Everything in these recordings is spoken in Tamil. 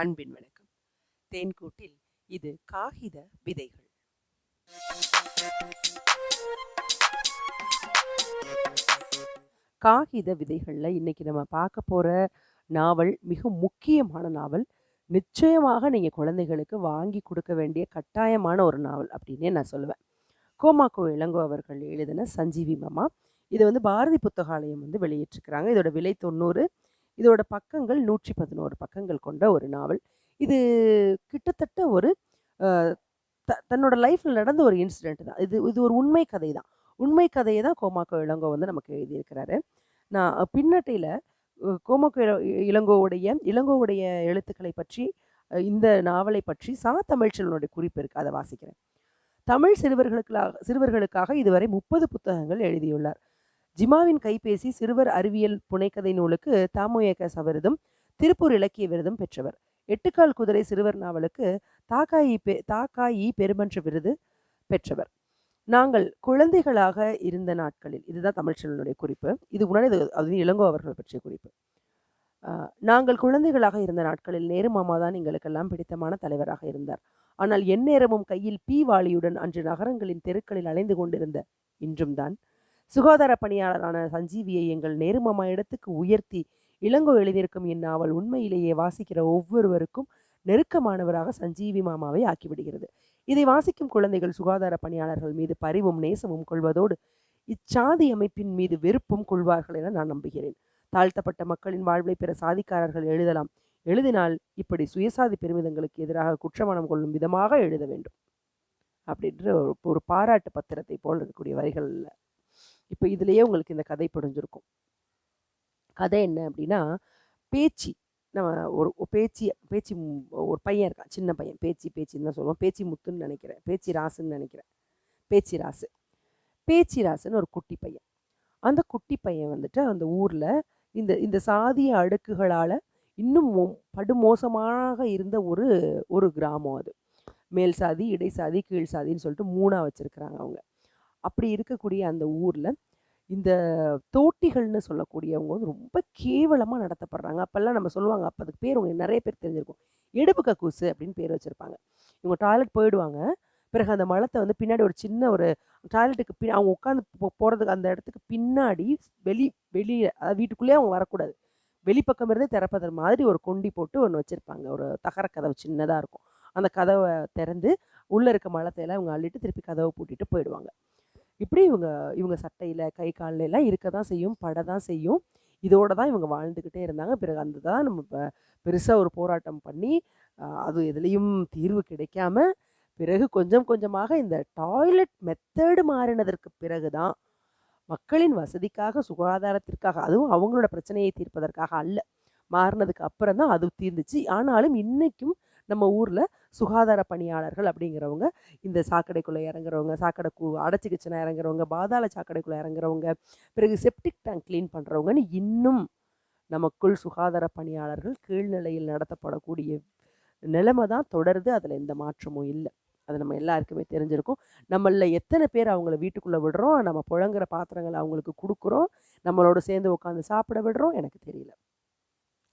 அன்பின் வணக்கம். தேன்கூட்டில் இது காகித விதைகள். காகித விதைகளில் இன்னைக்கு நம்ம பார்க்க போகிற நாவல் மிக முக்கியமான நாவல். நிச்சயமாக நீங்கள் குழந்தைகளுக்கு வாங்கி கொடுக்க வேண்டிய கட்டாயமான ஒரு நாவல் அப்படின்னே நான் சொல்லுவேன். கோமாக்கோ இளங்கோ அவர்கள் எழுதின சஞ்சீவி மாமா. இது வந்து பாரதி புத்தகாலயம் வந்து வெளியிட்டிருக்கிறாங்க. இதோட விலை தொண்ணூறு இதோட பக்கங்கள் நூற்றி பதினோரு பக்கங்கள் கொண்ட ஒரு நாவல். இது கிட்டத்தட்ட ஒரு த தன்னோட லைஃப்பில் நடந்த ஒரு இன்சிடென்ட் தான். இது இது ஒரு உண்மை கதை தான். உண்மை கதையை தான் கோமாக்கோ இளங்கோ வந்து நமக்கு எழுதியிருக்கிறாரு. நான் பின்னட்டையில் கோமாக்கோ இளங்கோவுடைய இளங்கோவுடைய எழுத்துக்களை பற்றி இந்த நாவலை பற்றி சா தமிழ்ச்செல்வனுடைய குறிப்பு இருக்குது அதை வாசிக்கிறேன். தமிழ் சிறுவர்களுக்காக சிறுவர்களுக்காக இதுவரை முப்பது புத்தகங்கள் எழுதியுள்ளார். ஜிமாவின் கைபேசி சிறுவர் அறிவியல் புனைக்கதை நூலுக்கு தாமுயகச விருதும் திருப்பூர் இலக்கிய விருதும் பெற்றவர். எட்டுக்கால் குதிரை சிறுவர் நாவலுக்கு தாக்காயி பெ தாக்காயி பெருமன்ற விருது பெற்றவர். நாங்கள் குழந்தைகளாக இருந்த நாட்களில் இதுதான் தமிழ்ச்செல்வனுடைய குறிப்பு இது உடனே இது அது இளங்கோ அவர்கள் பற்றிய குறிப்பு. நாங்கள் குழந்தைகளாக இருந்த நாட்களில் நேரு மாமா தான் எங்களுக்கெல்லாம் பிடித்தமான தலைவராக இருந்தார். ஆனால் எந்நேரமும் கையில் பி வாளியுடன் அன்று நகரங்களின் தெருக்களில் அலைந்து கொண்டிருந்த இன்றும் தான் சுகாதார பணியாளரான சஞ்சீவியை எங்கள் நேருமாமா இடத்துக்கு உயர்த்தி இளங்கோ எழுதியிருக்கும் இந்நாவல் உண்மையிலேயே வாசிக்கிற ஒவ்வொருவருக்கும் நெருக்கமானவராக சஞ்சீவி மாமாவை ஆக்கிவிடுகிறது. இதை வாசிக்கும் குழந்தைகள் சுகாதார பணியாளர்கள் மீது பரிவும் நேசமும் கொள்வதோடு இச்சாதி அமைப்பின் மீது வெறுப்பும் கொள்வார்கள் என நான் நம்புகிறேன். தாழ்த்தப்பட்ட மக்களின் வாழ்வை பிற சாதிக்காரர்கள் எழுதலாம். எழுதினால் இப்படி சுயசாதி பெருமிதங்களுக்கு எதிராக குற்றமணம் கொள்ளும் விதமாக எழுத வேண்டும். அப்படின்ற ஒரு ஒரு பாராட்டு பத்திரத்தை போல் இருக்கக்கூடிய வரிகள்ல இப்போ இதுலேயே உங்களுக்கு இந்த கதை புரிஞ்சிருக்கும் கதை என்ன அப்படின்னா பேச்சு. நம்ம ஒரு பேச்சு பேச்சு ஒரு பையன் இருக்கான் சின்ன பையன். பேச்சு பேச்சின்னு தான் சொல்லுவோம். பேச்சி முத்துன்னு நினைக்கிறேன். பேச்சு ராசுன்னு நினைக்கிறேன். பேச்சு ராசு. பேச்சு ராசுன்னு ஒரு குட்டி பையன். அந்த குட்டி பையன் வந்துட்டு அந்த ஊரில் இந்த இந்த சாதிய அடுக்குகளால் இன்னும் மோ- படுமோசமாக இருந்த ஒரு ஒரு கிராமம் அது. மேல் சாதி இடை சாதி கீழ் சாதின்னு சொல்லிட்டு மூணாக வச்சுருக்கிறாங்க அவங்க. அப்படி இருக்கக்கூடிய அந்த ஊரில் இந்த தோட்டிகள்னு சொல்லக்கூடியவங்க வந்து ரொம்ப கேவலமாக நடத்தப்படுறாங்க. அப்போல்லாம் நம்ம சொல்லுவாங்க அப்போ அதுக்கு பேர் உங்களுக்கு நிறைய பேர் தெரிஞ்சிருக்கும். எடுப்பு கக்கூசு அப்படின்னு பேர் வச்சுருப்பாங்க. இவங்க டாய்லெட் போயிடுவாங்க. பிறகு அந்த மலத்தை வந்து பின்னாடி ஒரு சின்ன ஒரு டாய்லெட்டுக்கு பின் அவங்க உட்காந்து போகிறதுக்கு அந்த இடத்துக்கு பின்னாடி வெளி வெளியே அதாவது வீட்டுக்குள்ளேயே அவங்க வரக்கூடாது. வெளிப்பக்கம் இருந்தே திறப்பது மாதிரி ஒரு கொண்டி போட்டு ஒன்று வச்சுருப்பாங்க. ஒரு தகர கதவு சின்னதாக இருக்கும். அந்த கதவை திறந்து உள்ளே இருக்க மலத்தையெல்லாம் இவங்க அள்ளிட்டு திருப்பி கதவை பூட்டிட்டு போயிடுவாங்க. இப்படி இவங்க இவங்க சட்டையில் கை காலில் எல்லாம் இருக்க தான் செய்யும் பட தான் செய்யும். இதோட தான் இவங்க வாழ்ந்துக்கிட்டே இருந்தாங்க. பிறகு அந்த தான் நம்ம இப்போ பெருசாக ஒரு போராட்டம் பண்ணி அது எதுலேயும் தீர்வு கிடைக்காம பிறகு கொஞ்சம் கொஞ்சமாக இந்த டாய்லெட் மெத்தடு மாறினதற்கு பிறகு தான் மக்களின் வசதிக்காக சுகாதாரத்திற்காக அதுவும் அவங்களோட பிரச்சனையை தீர்ப்பதற்காக அல்ல மாறினதுக்கு அப்புறம் தான் அது தீர்ந்துச்சு. ஆனாலும் இன்றைக்கும் நம்ம ஊரில் சுகாதார பணியாளர்கள் அப்படிங்கிறவங்க இந்த சாக்கடைக்குள்ளே இறங்குறவங்க சாக்கடை கூ அடைச்சிக்கிச்சுனா இறங்குறவங்க பாதாள சாக்கடைக்குள்ளே இறங்குறவங்க பிறகு செப்டிக் டேங்க் க்ளீன் பண்ணுறவங்கன்னு இன்னும் நமக்குள் சுகாதார பணியாளர்கள் கீழ்நிலையில் நடத்தப்படக்கூடிய நிலைமை தான் தொடருது. அதில் எந்த மாற்றமும் இல்லை. அது நம்ம எல்லாருக்குமே தெரிஞ்சிருக்கும். நம்மளில் எத்தனை பேர் அவங்கள வீட்டுக்குள்ளே விடுறோம் நம்ம புழங்குற பாத்திரங்களை அவங்களுக்கு கொடுக்குறோம் நம்மளோட சேர்ந்து உட்காந்து சாப்பிட விடுறோம் எனக்கு தெரியல.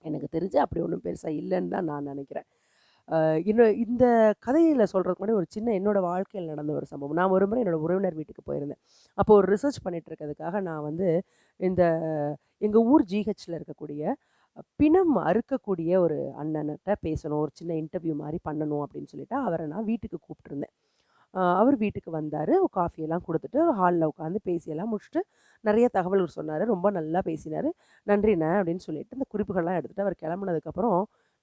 எனக்கு தெரிஞ்சு அப்படி ஒன்றும் பெருசாக இல்லைன்னு தான் நான் நினைக்கிறேன். இன்னும் இந்த கதையில் சொல்கிறதுக்கு முன்னாடி ஒரு சின்ன என்னோட வாழ்க்கையில் நடந்த ஒரு சம்பவம். நான் ஒரு முறை என்னோட உறவினர் வீட்டுக்கு போயிருந்தேன். அப்போ ஒரு ரிசர்ச் பண்ணிகிட்டு இருக்கிறதுக்காக நான் வந்து இந்த எங்கள் ஊர் ஜிஹெச்சில் இருக்கக்கூடிய பிணம் அறுக்கக்கூடிய ஒரு அண்ணன்கிட்ட பேசணும் ஒரு சின்ன இன்டர்வியூ மாதிரி பண்ணணும் அப்படின்னு சொல்லிட்டு அவரை நான் வீட்டுக்கு கூப்பிட்டுருந்தேன். அவர் வீட்டுக்கு வந்தார். காஃபியெல்லாம் கொடுத்துட்டு ஹாலில் உட்காந்து பேசியெல்லாம் முடிச்சுட்டு நிறைய தகவல்கள் சொன்னார். ரொம்ப நல்லா பேசினார். நன்றிண்ணே அப்படின்னு சொல்லிட்டு இந்த குறிப்புகள்லாம் எடுத்துகிட்டு அவர் கிளம்புனதுக்கப்புறம்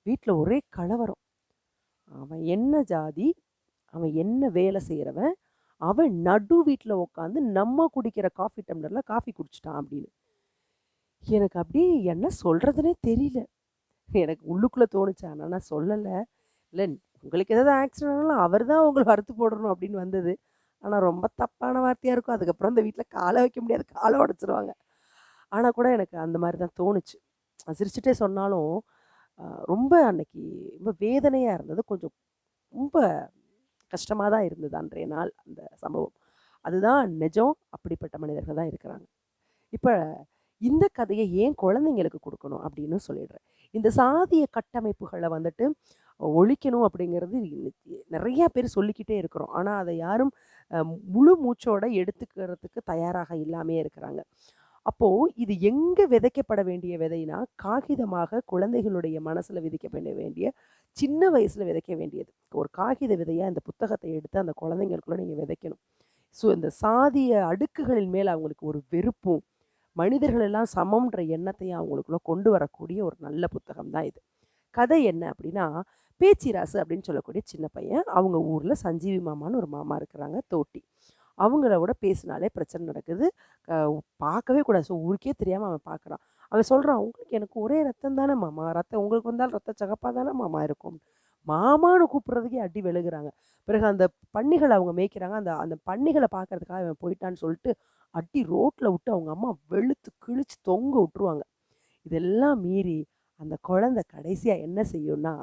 வீட்டில் ஒரே கலவரம். அவன் என்ன ஜாதி அவன் என்ன வேலை செய்கிறவன் அவன் நடு வீட்டில் உட்காந்து நம்ம குடிக்கிற காஃபி டம்ளரில் காஃபி குடிச்சிட்டான் அப்படின்னு. எனக்கு அப்படி என்ன சொல்கிறதுனே தெரியல. எனக்கு உள்ளுக்குள்ளே தோணுச்சு ஆனால் நான் சொல்லலை. இல்லை உங்களுக்கு ஏதாவது ஆக்சிடென்ட் ஆனாலும் அவர் தான் உங்களை வறுத்து போடணும் அப்படின்னு வந்தது. ஆனால் ரொம்ப தப்பான வார்த்தையாக இருக்கும். அதுக்கப்புறம் இந்த வீட்டில் காலை வைக்க முடியாது காலை உடச்சிருவாங்க. ஆனால் கூட எனக்கு அந்த மாதிரி தான் தோணுச்சு. நான் சிரிச்சுட்டே சொன்னாலும் ரொம்ப அன்னைக்கு ரொம்ப வேதனையாக இருந்தது. கொஞ்சம் ரொம்ப கஷ்டமாக தான் இருந்தது அன்றைய நாள் அந்த சம்பவம். அதுதான் நிஜம். அப்படிப்பட்ட மனிதர்கள் தான் இருக்கிறாங்க. இப்போ இந்த கதையை ஏன் குழந்தைங்களுக்கு கொடுக்கணும் அப்படின்னு சொல்லிடுறேன். இந்த சாதிய கட்டமைப்புகளை வந்துட்டு ஒழிக்கணும் அப்படிங்கிறது நிறையா பேர் சொல்லிக்கிட்டே இருக்கிறோம். ஆனால் அதை யாரும் முழு மூச்சோட எடுத்துக்கிறதுக்கு தயாராக இல்லாமே இருக்கிறாங்க. அப்போ இது எங்க விதைக்கப்பட வேண்டிய விதைனா காகிதமாக குழந்தைகளுடைய மனசுல விதிக்கப்பட வேண்டிய சின்ன வயசுல விதைக்க வேண்டியது. ஒரு காகித விதையா இந்த புத்தகத்தை எடுத்து அந்த குழந்தைங்களுக்குள்ள நீங்க விதைக்கணும். ஸோ இந்த சாதிய அடுக்குகளின் மேல் அவங்களுக்கு ஒரு வெறுப்பும் மனிதர்கள் எல்லாம் சமம்ன்ற எண்ணத்தையும் அவங்களுக்குள்ள கொண்டு வரக்கூடிய ஒரு நல்ல புத்தகம் தான் இது. கதை என்ன அப்படின்னா பேச்சிராசு அப்படின்னு சொல்லக்கூடிய சின்ன பையன் அவங்க ஊரில் சஞ்சீவி மாமான்னு ஒரு மாமா இருக்கிறாங்க தோட்டி. அவங்களோட பேசினாலே பிரச்சனை நடக்குது. க- பார்க்கவே கூடாது. ஸோ ஊருக்கே தெரியாமல் அவன் பார்க்குறான். அவன் சொல்கிறான் உங்களுக்கு எனக்கு ஒரே ரத்தம் தானே மாமா. ரத்தம் உங்களுக்கு வந்தால் ரத்த சகப்பாக தானே மாமா இருக்கும். மாமான்னு கூப்பிட்றதுக்கே அடி விழுகிறாங்க. பிறகு அந்த பன்னிகளை அவங்க மேய்க்கிறாங்க. அந்த அந்த பன்னிகளை பார்க்கறதுக்காக அவன் போயிட்டான்னு சொல்லிட்டு அடி ரோட்டில் விட்டு அவங்க அம்மா வெளுத்து கிழிச்சு தொங்க விட்டுருவாங்க. இதெல்லாம் மீறி அந்த குழந்தை கடைசியாக என்ன செய்யும்னா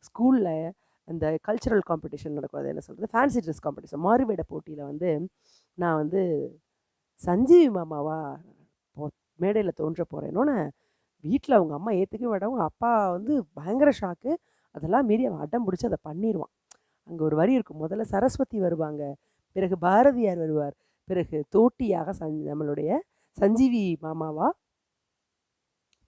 ஸ்கூலில் அந்த கல்ச்சுரல் காம்படிஷன் நடக்கும். அது என்ன சொல்கிறது ஃபேன்சி ட்ரெஸ் காம்படிஷன் மாறுவேட போட்டியில் வந்து நான் வந்து சஞ்சீவி மாமாவா போ மேடையில் தோன்ற போறேன்னொன்னே வீட்டில் அவங்க அம்மா ஏற்றுக்கவே மாட்டாங்க. அப்பா வந்து பயங்கர ஷாக்கு அதெல்லாம் மீறி அவன் அடம் பிடிச்சி அதை பண்ணிடுவான் அங்கே ஒரு வரி இருக்கும். முதல்ல சரஸ்வதி வருவாங்க. பிறகு பாரதியார் வருவார். பிறகு தோட்டியாக சஞ் நம்மளுடைய சஞ்சீவி மாமாவா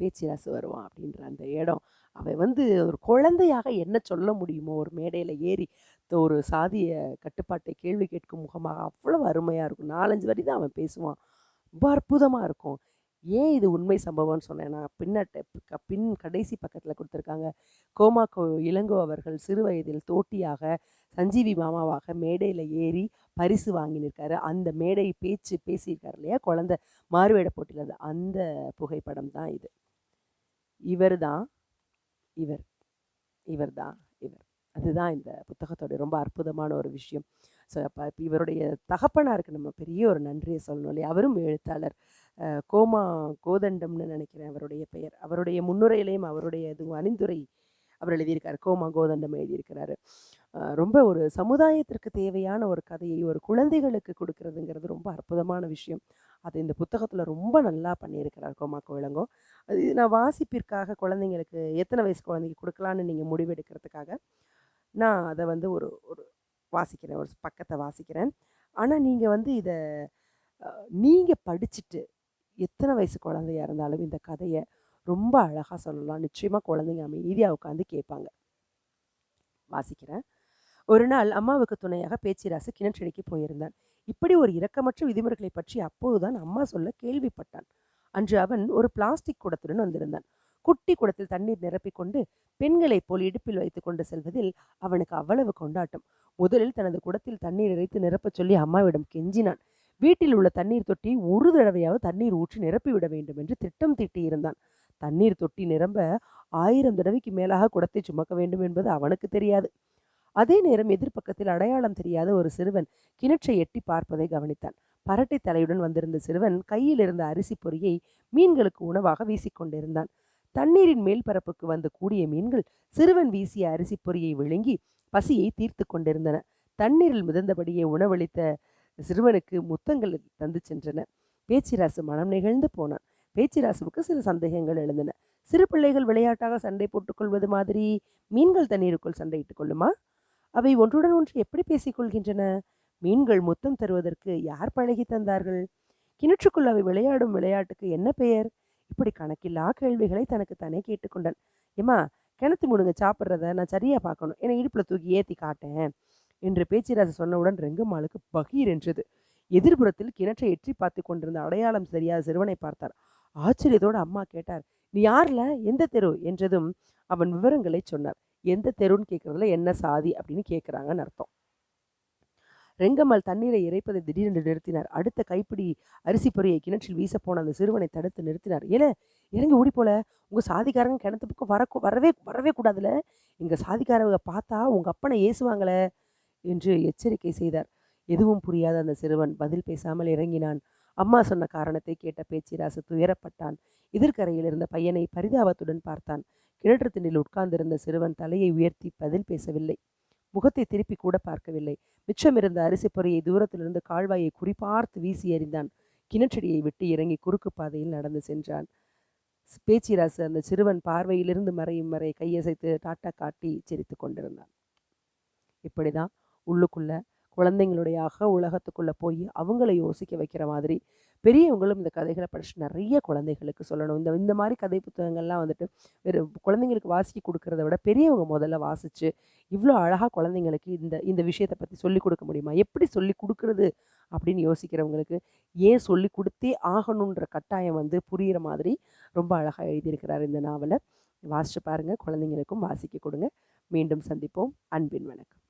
பேச்சிராசு வருவான் அப்படின்ற அந்த இடம். அவன் வந்து ஒரு குழந்தையாக என்ன சொல்ல முடியுமோ ஒரு மேடையில் ஏறி ஒரு சாதிய கட்டுப்பாட்டை கேள்வி கேட்கும் முகமாக அவ்வளோ அருமையாக இருக்கும். நாலஞ்சு வரி தான் அவன் பேசுவான். ரொம்ப அற்புதமாக இருக்கும். ஏன் இது உண்மை சம்பவம்னு சொன்னேன்னா பின்னட்ட க- பின் கடைசி பக்கத்தில் கொடுத்துருக்காங்க. கோமா கோ இளங்கோ அவர்கள் சிறு வயதில் தோட்டியாக சஞ்சீவி மாமாவாக மேடையில் ஏறி பரிசு வாங்கி நிற்காரு அந்த மேடை பேச்சு பேசியிருக்காரு இல்லையா குழந்தை மாறுவேட போட்டியில் அந்த புகைப்படம் தான் இது. இவர் தான் இவர். இவர் தான் இவர். அதுதான் இந்த புத்தகத்தோடைய ரொம்ப அற்புதமான ஒரு விஷயம். ஸோ அப்போ இப்போ இவருடைய தகப்பனாருக்கு நம்ம பெரிய ஒரு நன்றியை சொல்லணும் இல்லையா? அவரும் எழுத்தாளர். கோமா கோதண்டம்னு நினைக்கிறேன் அவருடைய பெயர். அவருடைய முன்னுரையிலையும் அவருடைய இதுவும் அணிந்துரை அவர் எழுதியிருக்கார். கோமா கோதண்டம் எழுதியிருக்கிறாரு. ரொம்ப ஒரு சமுதாயத்திற்கு தேவையான ஒரு கதையை ஒரு குழந்தைகளுக்கு கொடுக்கறதுங்கிறது ரொம்ப அற்புதமான விஷயம். அது இந்த புத்தகத்தில் ரொம்ப நல்லா பண்ணியிருக்கிறார் கோமா கோயிலங்கோ அது நான் வாசிப்பிற்காக குழந்தைங்களுக்கு எத்தனை வயசு குழந்தைங்க கொடுக்கலான்னு நீங்கள் முடிவெடுக்கிறதுக்காக நான் அதை வந்து ஒரு ஒரு வாசிக்கிறேன் ஒரு பக்கத்தை வாசிக்கிறேன். ஆனால் நீங்கள் வந்து இதை நீங்கள் படிச்சுட்டு எத்தனை வயசு குழந்தையா இருந்தாலும் இந்த கதையை ரொம்ப அழகாக சொல்லலாம். நிச்சயமாக குழந்தைங்க அமைதியாக உட்காந்து கேட்பாங்க. வாசிக்கிறேன். ஒரு நாள் அம்மாவுக்கு துணையாக பேச்சிராசு கிணற்றடிக்கு போயிருந்தான். இப்படி ஒரு இரக்கமற்ற விதிமுறைகளை பற்றி அப்போதுதான் அம்மா சொல்ல கேள்விப்பட்டான் அன்று அவன் ஒரு பிளாஸ்டிக் குடத்துடன் வந்திருந்தான். குட்டி குடத்தில் தண்ணீர் நிரப்பிக்கொண்டு பெண்களைப் போல் இடுப்பில் வைத்துக் கொண்டு செல்வதில் அவனுக்கு அவ்வளவு கொண்டாட்டம். முதலில் தனது குடத்தில் தண்ணீர் இறைத்து நிரப்பச் சொல்லி அம்மாவிடம் கெஞ்சினான். வீட்டில் உள்ள தண்ணீர் தொட்டி ஒரு தடவையாவது தண்ணீர் ஊற்றி நிரப்பிவிட வேண்டும் என்று திட்டம் தீட்டியிருந்தான். தண்ணீர் தொட்டி நிரம்ப ஆயிரம் தடவைக்கு மேலாக குடத்தை சுமக்க வேண்டும் என்பது அவனுக்கு தெரியாது. அதே நேரம் எதிர்ப்பக்கத்தில் அடையாளம் தெரியாத ஒரு சிறுவன் கிணற்றை எட்டி பார்ப்பதை கவனித்தான். பரட்டை தலையுடன் வந்திருந்த சிறுவன் கையில் இருந்த அரிசி பொரியை மீன்களுக்கு உணவாக வீசிக்கொண்டிருந்தான். தண்ணீரின் மேல்பரப்புக்கு வந்து கூடிய மீன்கள் சிறுவன் வீசிய அரிசி பொரியை விழுங்கி பசியை தீர்த்து கொண்டிருந்தன. தண்ணீரில் மிதந்தபடியே உணவளித்த சிறுவனுக்கு முத்தங்கள் தந்து சென்றன. பேச்சிராசு மனம் நிகழ்ந்து போனான். பேச்சிராசுவுக்கு சில சந்தேகங்கள் எழுந்தன. சிறு பிள்ளைகள் விளையாட்டாக சண்டை போட்டுக்கொள்வது மாதிரி மீன்கள் தண்ணீருக்குள் சண்டையிட்டுக் கொள்ளுமா? அவை ஒன்றுடன் ஒன்று எப்படி பேசிக்கொள்கின்றன மீன்கள் முத்தம் தருவதற்கு யார் பழகி தந்தார்கள்? கிணற்றுக்குள் அவை விளையாடும் விளையாட்டுக்கு என்ன பெயர்? இப்படி கணக்கில்லா கேள்விகளை தனக்கு தானே கேட்டுக்கொண்டான் ஏமா கிணத்து முடுங்க சாப்பிட்றத நான் சரியாக பார்க்கணும். என்னை இடுப்பில் தூக்கி ஏற்றி காட்டேன் என்று பேச்சிராசு சொன்னவுடன் ரெங்கம்மாளுக்கு பகீர் என்றது. எதிர்புறத்தில் கிணற்றை எற்றி பார்த்து கொண்டிருந்த அடையாளம் சரியாத சிறுவனை பார்த்தார் ஆச்சரியத்தோடு அம்மா கேட்டார் நீ யார்ல? எந்த தெரு? என்றதும் அவன் விவரங்களை சொன்னார் எந்த தெருன்னு கேட்குறதுல என்ன சாதி அப்படின்னு கேட்குறாங்கன்னு அர்த்தம். ரெங்கம்மாள் தண்ணீரை இறைப்பதை திடீரென்று நிறுத்தினார். அடுத்த கைப்பிடி அரிசி பொரியை கிணற்றில் வீசப்போன அந்த சிறுவனை தடுத்து நிறுத்தினார். ஏல இறங்கி ஓடி போல. உங்கள் சாதிக்காரங்க கிணத்து பக்கம் வர வரவே வரவே கூடாதுல. எங்கள் சாதிக்காரங்க பார்த்தா உங்கள் அப்பனை ஏசுவாங்களே என்று எச்சரிக்கை செய்தார். எதுவும் புரியாத அந்த சிறுவன் பதில் பேசாமல் இறங்கினான். அம்மா சொன்ன காரணத்தை கேட்ட பேச்சிராசு துயரப்பட்டான். எதிர்க்கரையில் இருந்த பையனை பரிதாபத்துடன் பார்த்தான். கிணற்று திண்டில் உட்கார்ந்திருந்த சிறுவன் தலையை உயர்த்தி பதில் பேசவில்லை. முகத்தை திருப்பி கூட பார்க்கவில்லை. மிச்சமிருந்த அரிசி பொரியை தூரத்திலிருந்து கால்வாயை குறிப்பார்த்து வீசி எறிந்தான். கிணற்றடியை விட்டு இறங்கி குறுக்கு பாதையில் நடந்து சென்றான். பேச்சிராசு அந்த சிறுவன் பார்வையிலிருந்து மறையும் வரை கையசைத்து டாட்டா காட்டி சிரித்து கொண்டிருந்தான். இப்படிதான்? உள்ளுக்குள்ள குழந்தைங்களுடைய அக உலகத்துக்குள்ளே போய் அவங்கள யோசிக்க வைக்கிற மாதிரி பெரியவங்களும் இந்த கதைகளை படிச்சு நிறைய குழந்தைகளுக்கு சொல்லணும். இந்த இந்த மாதிரி கதை புத்தகங்கள்லாம் வந்துட்டு வெறும் குழந்தைங்களுக்கு வாசிக்க கொடுக்கறத விட பெரியவங்க முதல்ல வாசித்து இவ்வளோ அழகாக குழந்தைங்களுக்கு இந்த இந்த விஷயத்தை பற்றி சொல்லி கொடுக்க முடியுமா? எப்படி சொல்லி கொடுக்கறது அப்படின்னு யோசிக்கிறவங்களுக்கு ஏன் சொல்லி கொடுத்தே ஆகணுன்ற கட்டாயம் வந்து புரிகிற மாதிரி ரொம்ப அழகாக எழுதியிருக்கிறார் இந்த நாவலை. வாசிச்சு பாருங்கள் குழந்தைங்களுக்கும் வாசிக்க கொடுங்க. மீண்டும் சந்திப்போம். அன்பின் வணக்கம்.